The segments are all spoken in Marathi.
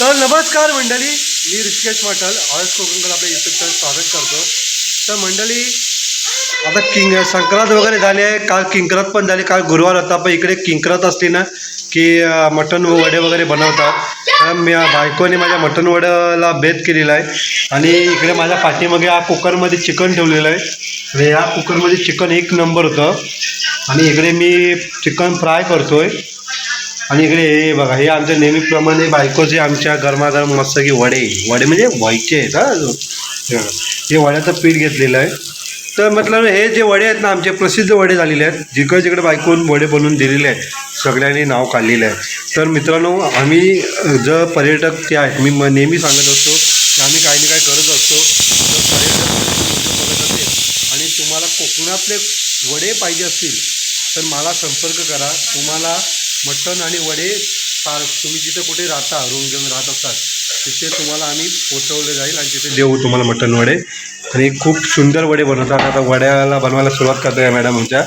तर नमस्कार मंडळी मी ऋषिकेश माटल ऑयस कोकणकडे आपल्या युट्यूब चॅनल स्वागत करतो. तर मंडळी आता किंग संक्रांत वगैरे झाली आहे काल किंक्रांत पण झाली काल गुरुवार होता पण इकडे किंकरत असली ना की मटण वडे वगैरे बनवतात. तर मी बायकोने माझ्या मटण वड्याला बेत केलेला आहे. आणि इकडे माझ्या पाठीमागे हा कुकरमध्ये चिकन ठेवलेलं आहे. आणि ह्या कुकरमध्ये चिकन एक नंबर होतं. आणि इकडे मी चिकन फ्राय करतो आहे आणि इकडे हे बघा हे आमच्या नेहमीप्रमाणे बायकोचे आमच्या गरमागरम मस्त की वडे. वडे म्हणजे व्हायचे आहेत हा. अजून. हे वड्याचं पीठ घेतलेलं आहे. तर मतलब हे जे वडे आहेत ना आमचे प्रसिद्ध वडे झालेले आहेत. जिकडे जिकडे बायकोन वडे बनवून दिलेले आहेत सगळ्यांनी नाव काढलेलं आहे. तर मित्रांनो आम्ही जर पर्यटक ते आहेत मी म- नेहमी सांगत असतो की आम्ही काही ना काही करत असतो. तर पर्यटक असेल आणि तुम्हाला कोकणातले वडे पाहिजे असतील तर मला संपर्क करा. तुम्हाला मटण आणि वडे पा- तुम्ही जिथे कुठे राहता रूम घेऊन राहत असतात तिथे तुम्हाला आम्ही पोचवले जाईल आणि तिथे देऊ तुम्हाला मटण वडे. आणि खूप सुंदर वडे बनवतात. आता वड्याला बनवायला सुरुवात करतो आहे मॅडम आमच्या.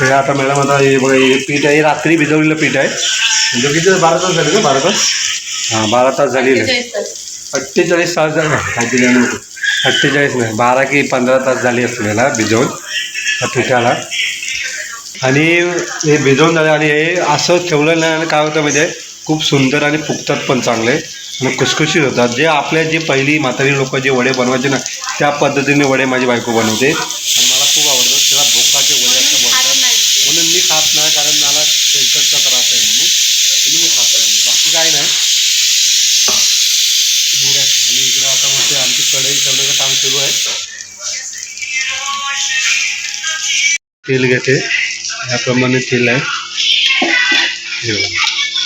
हे आता मॅडम आता हे बघा हे पीठ आहे. रात्री भिजवलेलं पीठ आहे. म्हणजे किती बारा तास झाले ना? बारा तास? हां बारा तास झालेले आहे. अठ्ठेचाळीस तास. झाले. नको अठ्ठेचाळीस नाही बारा की पंधरा तास झाली असतील याला भिजवून त्या पिठाला. आणि हे भिजवून झालं आणि हे असं ठेवलं नाही आणि काय होतं म्हणजे खूप सुंदर आणि फुगतात पण चांगले. आणि खुसखुशीत होतात. जे आपल्या जे पहिली म्हातारी लोक जे वडे बनवायचे ना त्या पद्धतीने वडे माझी बायको बनवते. आणि मला खूप आवडतं. त्याला भोकाचे वडे असं बोलतात म्हणून मी खात नाही कारण मला तेलकटचा त्रास आहे म्हणून. म्हणून मी खात नाही. बाकी काय नाही. आणि इकडं आता मग ते आमची कढई ठेवण्याचं काम सुरू आहे. तेल घेते. ह्याप्रमाणे तेल आहे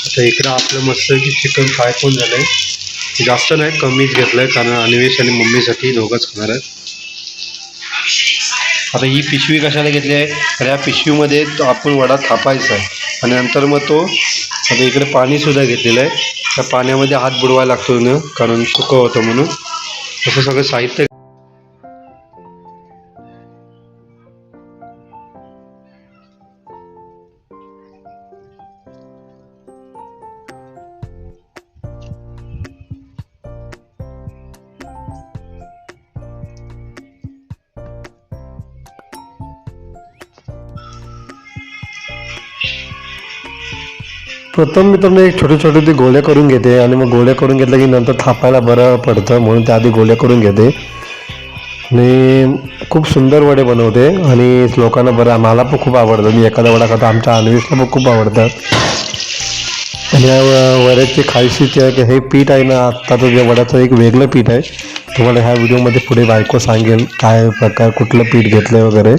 आता इकडं आपलं मस्त की चिकन फ्राय पण झालं आहे जास्त नाही कमीच घेतलं आहे कारण अनिवेश आणि मम्मीसाठी दोघंच खाणार आहेत. आता ही पिशवी कशाला घेतली आहे? तर या पिशवीमध्ये आपण वडा थापायचा आहे. आणि नंतर मग तो आता इकडे पाणीसुद्धा घेतलेलं आहे. त्या पाण्यामध्ये हात बुडवायला लागतो ना कारण सुकं होतं म्हणून. असं सगळं साहित्य प्रथम मित्रांनो एक छोटे छोटे ती गोळे करून घेते आणि मग गोळे करून घेतलं की नंतर थापायला बरं पडतं म्हणून त्याआधी गोळे करून घेते. आणि खूप सुंदर वडे बनवते आणि लोकांना बरं मला पण खूप आवडतं. मी एखादा वडा खातो आमच्या अन्वेषला पण खूप आवडतात. आणि या वड्याची खायशीची हे पीठ आहे ना आत्ताचं जे वड्याचं एक वेगळं पीठ आहे. तुम्हाला ह्या व्हिडिओमध्ये पुढे बायको सांगेल काय प्रकार कुठलं पीठ घेतलं वगैरे.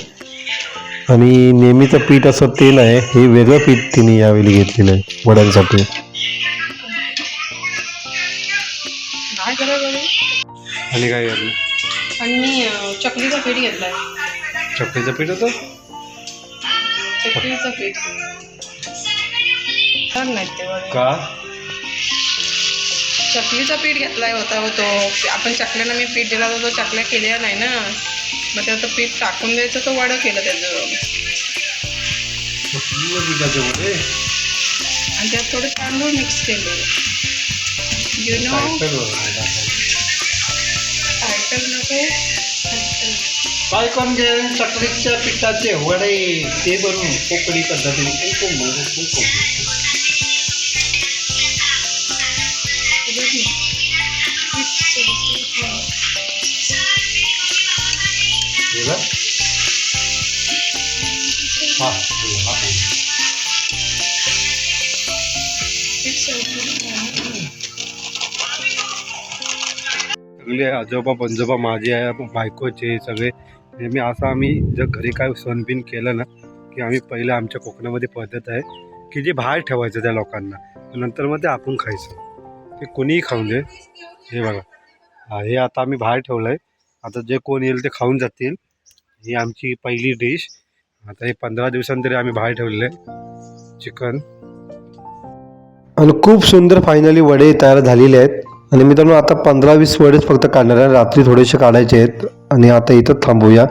आणि नेहमीचं पीठ असं ते नाही हे वेगळं पीठ तिने यावेळी घेतलेलं आहे वड्यांसाठी. आणि काय घेतलं आणि मी चकलीचं पीठ घेतलंय. चकलीचं पीठ होतं? चकलीचं पीठ. छान ते वडे. का? चकलीचं पीठ घेतलाय होता हो तो आपण चकल्यानं मी पीठ दिला होता तो चकल्या केलेला नाही ना. मग ते आता पीठ टाकून द्यायचं तो वडं केलं त्याचं. वडे आणि त्यात थोडे तांदूळ मिक्स केले. You know. टायटल नको. काय करून घे चकलीच्या पिठाचे वडे ते बनवून कोकणी पद्धतीने कुंकुम कुंकुम हे हा हा. सगळे आजोबा पंजोबा माझे आहे बायकोचे सगळे. नेहमी असं आम्ही जर घरी काय सण बिन केलं ना की आम्ही पहिलं आमच्या कोकणामध्ये पद्धत आहे की जे बाहेर ठेवायचं त्या लोकांना. नंतर मग ते आपण खायचं. ते कोणीही खाऊन दे. हे बघा. हे आता आम्ही बाहेर ठेवलं आहे आता जे कोण येईल ते खाऊन जातील. ही आमची पहिली डिश. आता हे पंधरा दिवसांतरी आम्ही बाहेर ठेवलेलं आहे. चिकन आणि खूप सुंदर फायनली वडे तयार झालेले आहेत. आणि मित्रांनो आता पंधरा वीस वडेच फक्त काढणार आहे. रात्री थोडेसे काढायचे आहेत. आणि आता इथं थांबूया.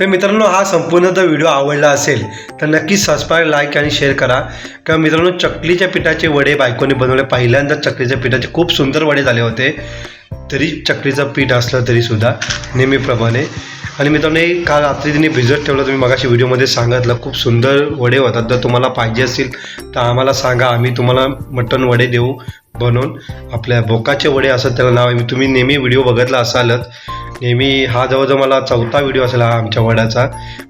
तर मित्रांनो हा संपूर्ण जर व्हिडिओ आवडला असेल तर नक्की सबस्क्राईब लाईक आणि शेअर करा. किंवा मित्रांनो चकलीच्या पिठाचे वडे बायकोने बनवले. पहिल्यांदा चकलीच्या पिठाचे खूप सुंदर वडे झाले होते. तरी चक्रीचं पीठ असलं तरीसुद्धा नेहमीप्रमाणे. आणि मित्रांनो हे काल रात्री तिने भिजत ठेवलं. तुम्ही मगाशी व्हिडिओमध्ये सांगितलं खूप सुंदर वडे होतात. जर तुम्हाला पाहिजे असतील तर आम्हाला सांगा. आम्ही तुम्हाला मटण वडे देऊ बनवून. आपल्या बोकाचे वडे असं त्याला नाव आहे. तुम्ही नेहमी व्हिडिओ बघितला असालच. नेहमी हा जवळजवळ मला चौथा व्हिडिओ असेल हा आमच्या वड्याचा.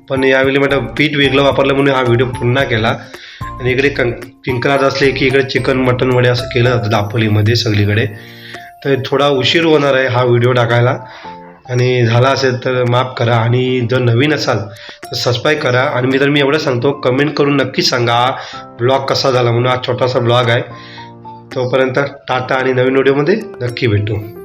पण यावेळी म्हटलं पीठ वेगळं वापरलं म्हणून हा व्हिडिओ पुन्हा केला. आणि इकडे कं किंकरात असले की इकडे चिकन मटन वडे असं केलं जातं दापोलीमध्ये सगळीकडे. तर थोडा उशीर होणार आहे हा व्हिडिओ टाकायला. आणि झाला असेल तर माफ करा. आणि जर नवीन असाल तर सबस्क्राईब करा. आणि मी तर मी एवढं सांगतो कमेंट करून नक्की सांगा हा ब्लॉग कसा झाला म्हणून. हा छोटासा ब्लॉग आहे. तोपर्यंत टाटा आणि नवीन व्हिडिओमध्ये नक्की भेटू.